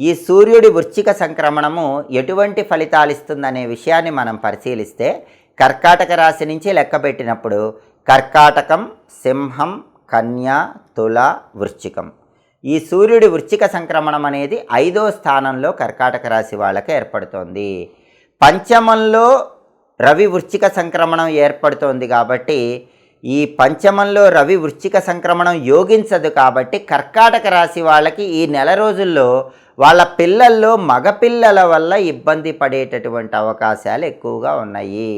ఈ సూర్యుడి వృశ్చిక సంక్రమణము ఎటువంటి ఫలితాలు ఇస్తుందనే విషయాన్ని మనం పరిశీలిస్తే కర్కాటక రాశి నుంచి లెక్కపెట్టినప్పుడు కర్కాటకం సింహం కన్య తుల వృశ్చికం ఈ సూర్యుడి వృశ్చిక సంక్రమణం అనేది ఐదో స్థానంలో కర్కాటక రాశి వాళ్ళకి ఏర్పడుతోంది. పంచమంలో రవి వృశ్చిక సంక్రమణం ఏర్పడుతోంది కాబట్టి ఈ పంచమంలో రవి వృశ్చిక సంక్రమణం యోగించదు కాబట్టి కర్కాటక రాశి వాళ్ళకి ఈ నెల రోజుల్లో వాళ్ళ పిల్లల్లో మగపిల్లల వల్ల ఇబ్బంది పడేటటువంటి అవకాశాలు ఎక్కువగా ఉన్నాయి.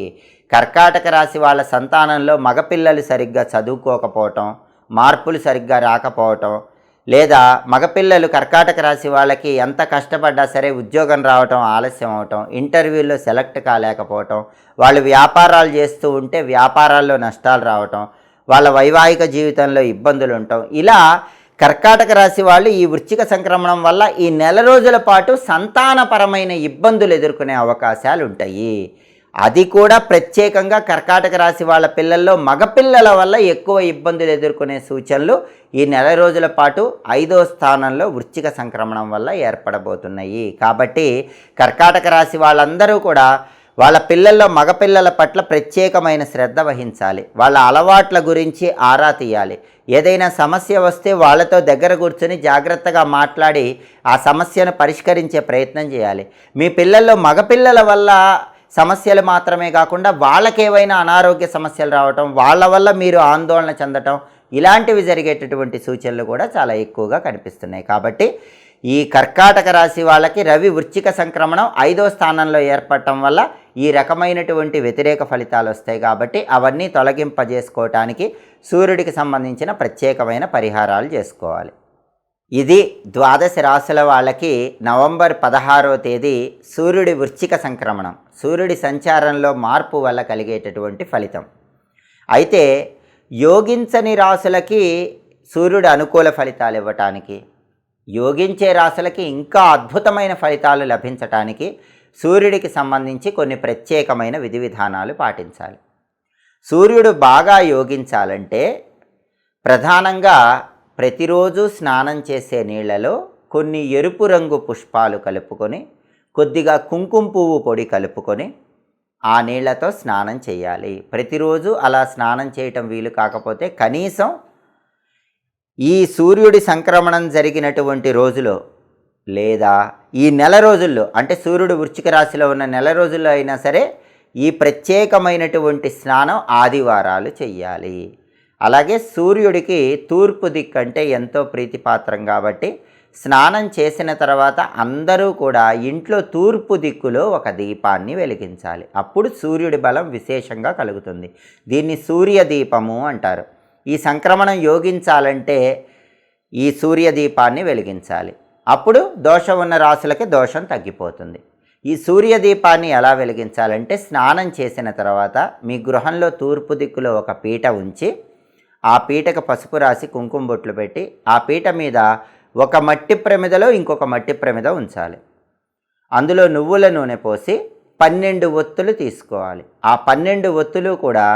కర్కాటక రాశి వాళ్ళ సంతానంలో మగపిల్లలు సరిగ్గా చదువుకోకపోవటం మార్పులు సరిగ్గా రాకపోవటం లేదా మగపిల్లలు కర్కాటక రాశి వాళ్ళకి ఎంత కష్టపడ్డా సరే ఉద్యోగం రావటం ఆలస్యం అవటం ఇంటర్వ్యూలో సెలెక్ట్ కాలేకపోవటం వాళ్ళు వ్యాపారాలు చేస్తూ ఉంటే వ్యాపారాల్లో నష్టాలు రావటం వాళ్ళ వైవాహిక జీవితంలో ఇబ్బందులు ఉండటం. ఇలా కర్కాటక రాశి వాళ్ళు ఈ వృచ్చిక సంక్రమణం వల్ల ఈ నెల రోజుల పాటు సంతానపరమైన ఇబ్బందులు ఎదుర్కొనే అవకాశాలు ఉంటాయి. అది కూడా ప్రత్యేకంగా కర్కాటక రాశి వాళ్ళ పిల్లల్లో మగపిల్లల వల్ల ఎక్కువ ఇబ్బందులు ఎదుర్కొనే సూచనలు ఈ నెల రోజుల పాటు ఐదో స్థానంలో వృశ్చిక సంక్రమణం వల్ల ఏర్పడబోతున్నాయి. కాబట్టి కర్కాటక రాశి వాళ్ళందరూ కూడా వాళ్ళ పిల్లల్లో మగపిల్లల పట్ల ప్రత్యేకమైన శ్రద్ధ వహించాలి. వాళ్ళ అలవాట్ల గురించి ఆరా తీయాలి. ఏదైనా సమస్య వస్తే వాళ్ళతో దగ్గర కూర్చొని జాగ్రత్తగా మాట్లాడి ఆ సమస్యను పరిష్కరించే ప్రయత్నం చేయాలి. మీ పిల్లల్లో మగపిల్లల వల్ల సమస్యలు మాత్రమే కాకుండా వాళ్ళకేవైనా అనారోగ్య సమస్యలు రావటం వాళ్ళ వల్ల మీరు ఆందోళన చెందటం ఇలాంటివి జరిగేటటువంటి సూచనలు కూడా చాలా ఎక్కువగా కనిపిస్తున్నాయి. కాబట్టి ఈ కర్కాటక రాశి వాళ్ళకి రవి వృచ్చిక సంక్రమణం ఐదో స్థానంలో ఏర్పడటం వల్ల ఈ రకమైనటువంటి వ్యతిరేక ఫలితాలు వస్తాయి. కాబట్టి అవన్నీ తొలగింపజేసుకోవటానికి సూర్యుడికి సంబంధించిన ప్రత్యేకమైన పరిహారాలు చేసుకోవాలి. ఇది ద్వాదశ రాశుల వాళ్ళకి నవంబర్ పదహారో తేదీ సూర్యుడి వృశ్చిక సంక్రమణం. సూర్యుడి సంచారంలో మార్పు వల్ల కలిగేటటువంటి ఫలితం. అయితే యోగించని రాశులకి సూర్యుడు అనుకూల ఫలితాలు ఇవ్వటానికి యోగించే రాశులకి ఇంకా అద్భుతమైన ఫలితాలు లభించటానికి సూర్యుడికి సంబంధించి కొన్ని ప్రత్యేకమైన విధి విధానాలు పాటించాలి. సూర్యుడు బాగా యోగించాలంటే ప్రధానంగా ప్రతిరోజు స్నానం చేసే నీళ్ళలో కొన్ని ఎరుపు రంగు పుష్పాలు కలుపుకొని కొద్దిగా కుంకుమ పువ్వు పొడి కలుపుకొని ఆ నీళ్ళతో స్నానం చేయాలి. ప్రతిరోజు అలా స్నానం చేయటం వీలు కాకపోతే కనీసం ఈ సూర్యుడి సంక్రమణం జరిగినటువంటి రోజులో లేదా ఈ నెల రోజుల్లో అంటే సూర్యుడు వృశ్చిక రాశిలో ఉన్న నెల రోజుల్లో అయినా సరే ఈ ప్రత్యేకమైనటువంటి స్నానం ఆదివారాలు చెయ్యాలి. అలాగే సూర్యుడికి తూర్పు దిక్కు అంటే ఎంతో ప్రీతిపాత్రం కాబట్టి స్నానం చేసిన తర్వాత అందరూ కూడా ఇంట్లో తూర్పు దిక్కులో ఒక దీపాన్ని వెలిగించాలి. అప్పుడు సూర్యుడి బలం విశేషంగా కలుగుతుంది. దీన్ని సూర్య దీపము అంటారు. ఈ సంక్రమణం యోగించాలంటే ఈ సూర్య దీపాన్ని వెలిగించాలి. అప్పుడు దోషం ఉన్న రాసులకి దోషం తగ్గిపోతుంది. ఈ సూర్య దీపాన్ని ఎలా వెలిగించాలంటే స్నానం చేసిన తర్వాత మీ గృహంలో తూర్పు దిక్కులో ఒక పీట ఉంచి ఆ పీటకు పసుపు రాసి కుంకుమ బొట్లు పెట్టి ఆ పీట మీద ఒక మట్టి ప్రమిదలో ఇంకొక మట్టి ప్రమిద ఉంచాలి. అందులో నువ్వుల నూనె పోసి పన్నెండు ఒత్తులు తీసుకోవాలి. ఆ పన్నెండు ఒత్తులు కూడా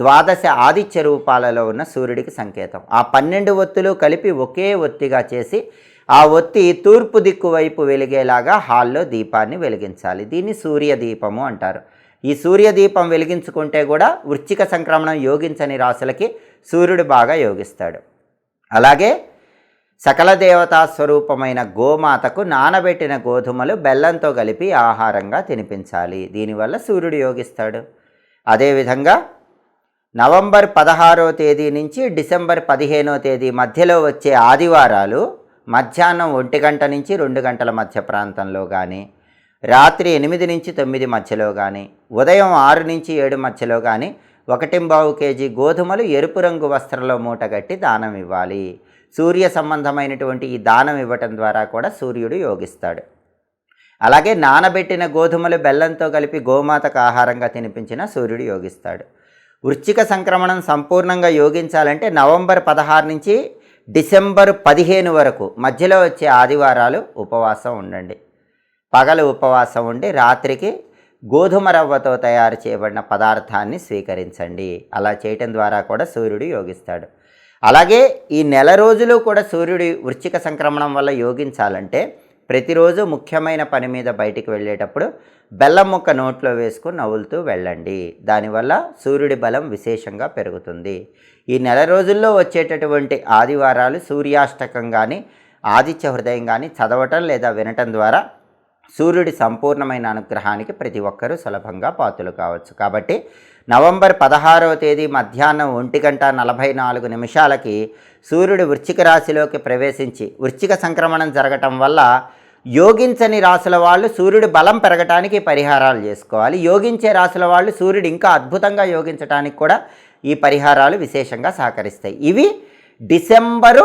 ద్వాదశ ఆదిత్య రూపాలలో ఉన్న సూర్యుడికి సంకేతం. ఆ పన్నెండు ఒత్తులు కలిపి ఒకే ఒత్తిగా చేసి ఆ ఒత్తి తూర్పు దిక్కు వైపు వెలిగేలాగా హాల్లో దీపాన్ని వెలిగించాలి. దీన్ని సూర్య దీపము అంటారు. ఈ సూర్య దీపం వెలిగించుకుంటే కూడా వృచ్చిక సంక్రమణం యోగించని రాశులకి సూర్యుడు బాగా యోగిస్తాడు. అలాగే సకల దేవతా స్వరూపమైన గోమాతకు నానబెట్టిన గోధుమలు బెల్లంతో కలిపి ఆహారంగా తినిపించాలి. దీనివల్ల సూర్యుడు యోగిస్తాడు. అదేవిధంగా నవంబర్ పదహారో తేదీ నుంచి డిసెంబర్ పదిహేనో తేదీ మధ్యలో వచ్చే ఆదివారాలు మధ్యాహ్నం ఒంటి గంట నుంచి రెండు గంటల మధ్య ప్రాంతంలో కానీ రాత్రి ఎనిమిది నుంచి తొమ్మిది మధ్యలో కానీ ఉదయం ఆరు నుంచి ఏడు మధ్యలో కానీ ఒకటింబావు కేజీ గోధుమలు ఎరుపు రంగు వస్త్రంలో మూటగట్టి దానం ఇవ్వాలి. సూర్య సంబంధమైనటువంటి ఈ దానం ఇవ్వటం ద్వారా కూడా సూర్యుడు యోగిస్తాడు. అలాగే నానబెట్టిన గోధుమలు బెల్లంతో కలిపి గోమాతకు ఆహారంగా తినిపించిన సూర్యుడు యోగిస్తాడు. వృశ్చిక సంక్రమణం సంపూర్ణంగా యోగించాలంటే నవంబర్ పదహారు నుంచి డిసెంబర్ పదిహేను వరకు మధ్యలో వచ్చే ఆదివారాలు ఉపవాసం ఉండండి. పగలు ఉపవాసం ఉండి రాత్రికి గోధుమ రవ్వతో తయారు చేయబడిన పదార్థాన్ని స్వీకరించండి. అలా చేయటం ద్వారా కూడా సూర్యుడు యోగిస్తాడు. అలాగే ఈ నెల రోజులు కూడా సూర్యుడి వృశ్చిక సంక్రమణం వల్ల యోగించాలంటే ప్రతిరోజు ముఖ్యమైన పని మీద బయటికి వెళ్ళేటప్పుడు బెల్లం ముక్క నోట్లో వేసుకుని నవ్వులుతూ వెళ్ళండి. దానివల్ల సూర్యుడి బలం విశేషంగా పెరుగుతుంది. ఈ నెల రోజుల్లో వచ్చేటటువంటి ఆదివారాలు సూర్యాష్టకం కానీ ఆదిత్య హృదయం కానీ చదవటం లేదా వినటం ద్వారా సూర్యుడి సంపూర్ణమైన అనుగ్రహానికి ప్రతి ఒక్కరూ సులభంగా పాతులు కావచ్చు. కాబట్టి నవంబర్ పదహారవ తేదీ మధ్యాహ్నం ఒంటి గంట నలభై నాలుగు నిమిషాలకి సూర్యుడు వృశ్చిక రాశిలోకి ప్రవేశించి వృశ్చిక సంక్రమణం జరగటం వల్ల యోగించని రాసుల వాళ్ళు సూర్యుడి బలం పెరగటానికి పరిహారాలు చేసుకోవాలి. యోగించే రాసుల వాళ్ళు సూర్యుడు ఇంకా అద్భుతంగా యోగించడానికి కూడా ఈ పరిహారాలు విశేషంగా సహకరిస్తాయి. ఇవి డిసెంబరు